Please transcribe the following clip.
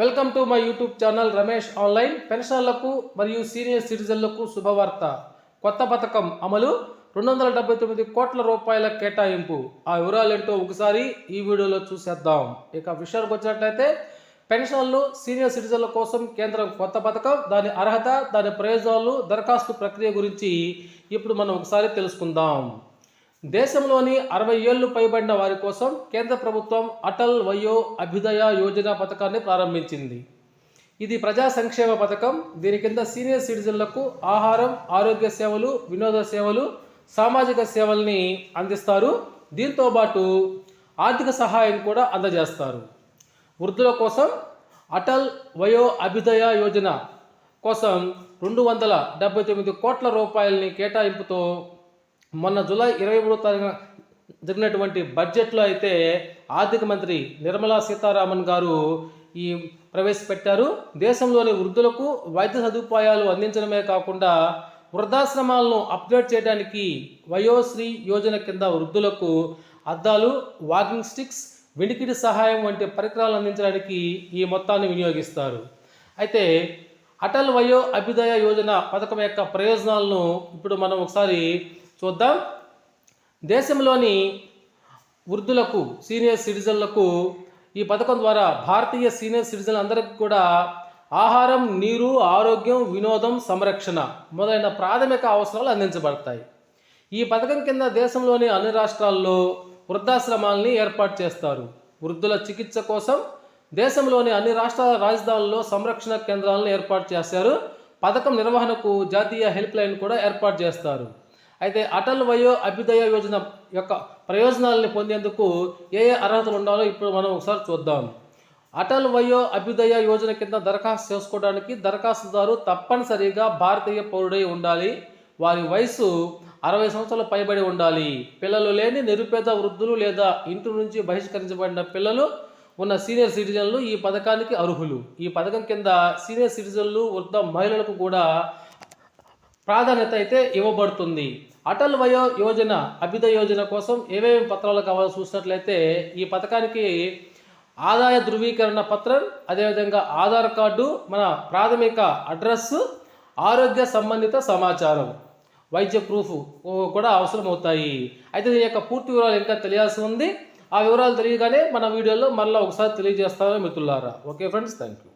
Welcome to my YouTube channel Ramesh online పెన్షన్లకు మరియు senior సిటిజన్లకు శుభవార్త. కొత్త పథకం అమలు. రెండు వందల డెబ్బై తొమ్మిది కోట్ల రూపాయల కేటాయింపు. ఆ వివరాలు ఏంటో ఒకసారి ఈ వీడియోలో చూసేద్దాం. ఇక విషయానికి వచ్చినట్లయితే పెన్షన్లు సీనియర్ సిటిజన్ల కోసం కేంద్రం కొత్త పథకం. దాని అర్హత దాని ప్రయోజనాలు దరఖాస్తు ప్రక్రియ గురించి ఇప్పుడు మనం ఒకసారి తెలుసుకుందాం. దేశంలోని అరవై ఏళ్ళు పైబడిన వారి కోసం కేంద్ర ప్రభుత్వం అటల్ వయో అభ్యుదయ యోజన పథకాన్ని ప్రారంభించింది. ఇది ప్రజా సంక్షేమ పథకం. దీని కింద సీనియర్ సిటిజన్లకు ఆహారం ఆరోగ్య సేవలు వినోద సేవలు సామాజిక సేవల్ని అందిస్తారు. దీంతో పాటు ఆర్థిక సహాయం కూడా అందజేస్తారు. వృద్ధుల కోసం అటల్ వయో అభ్యుదయ యోజన కోసం రెండు వందల డెబ్బై తొమ్మిది కోట్ల రూపాయలని కేటాయింపుతో మొన్న జూలై ఇరవై మూడో తారీఖున జరిగినటువంటి బడ్జెట్లో అయితే ఆర్థిక మంత్రి నిర్మలా సీతారామన్ గారు ఈ ప్రవేశపెట్టారు. దేశంలోని వృద్ధులకు వైద్య సదుపాయాలు అందించడమే కాకుండా వృద్ధాశ్రమాలను అప్గ్రేడ్ చేయడానికి వయోశ్రీ యోజన కింద వృద్ధులకు అద్దాలు వాకింగ్ స్టిక్స్ వినికిడి సహాయం వంటి పరికరాలు అందించడానికి ఈ మొత్తాన్ని వినియోగిస్తారు. అయితే అటల్ వయో అభ్యుదయ యోజన పథకం యొక్క ప్రయోజనాలను ఇప్పుడు మనం ఒకసారి చూద్దాం. దేశంలోని వృద్ధులకు సీనియర్ సిటిజన్లకు ఈ పథకం ద్వారా భారతీయ సీనియర్ సిటిజన్ అందరికీ కూడా ఆహారం నీరు ఆరోగ్యం వినోదం సంరక్షణ మొదలైన ప్రాథమిక అవసరాలు అందించబడతాయి. ఈ పథకం కింద దేశంలోని అన్ని రాష్ట్రాల్లో వృద్ధాశ్రమాలని ఏర్పాటు చేస్తారు. వృద్ధుల చికిత్స కోసం దేశంలోని అన్ని రాష్ట్రాల రాజధానుల్లో సంరక్షణ కేంద్రాలను ఏర్పాటు చేశారు. పథకం నిర్వహణకు జాతీయ హెల్ప్ లైన్ కూడా ఏర్పాటు చేస్తారు. అయితే అటల్ వయో అభ్యుదయ యోజన యొక్క ప్రయోజనాలను పొందేందుకు ఏ ఏ అర్హతలు ఉండాలో ఇప్పుడు మనం ఒకసారి చూద్దాం. అటల్ వయో అభ్యుదయ యోజన కింద దరఖాస్తు చేసుకోవడానికి దరఖాస్తుదారు తప్పనిసరిగా భారతీయ పౌరుడై ఉండాలి. వారి వయసు అరవై సంవత్సరాల పైబడి ఉండాలి. పిల్లలు లేని నిరుపేద వృద్ధులు లేదా ఇంటి నుంచి బహిష్కరించబడిన పిల్లలు ఉన్న సీనియర్ సిటిజన్లు ఈ పథకానికి అర్హులు. ఈ పథకం కింద సీనియర్ సిటిజన్లు వృద్ధ మహిళలకు కూడా ప్రాధాన్యత అయితే ఇవ్వబడుతుంది. అటల్ వయో యోజన అభ్యుదయ యోజన కోసం ఏమేమి పత్రాలు కావాలో చూసినట్లయితే ఈ పథకానికి ఆదాయ ధృవీకరణ పత్రం అదేవిధంగా ఆధార్ కార్డు మన ప్రాథమిక అడ్రస్ ఆరోగ్య సంబంధిత సమాచారం వైద్య ప్రూఫ్ కూడా అవసరం అవుతాయి అయితే దీని యొక్క పూర్తి వివరాలు ఇంకా తెలియాల్సి ఉంది. ఆ వివరాలు తెలియగానే మన వీడియోలో మళ్ళీ ఒకసారి తెలియజేస్తామని మిత్రులారా. Okay friends thank you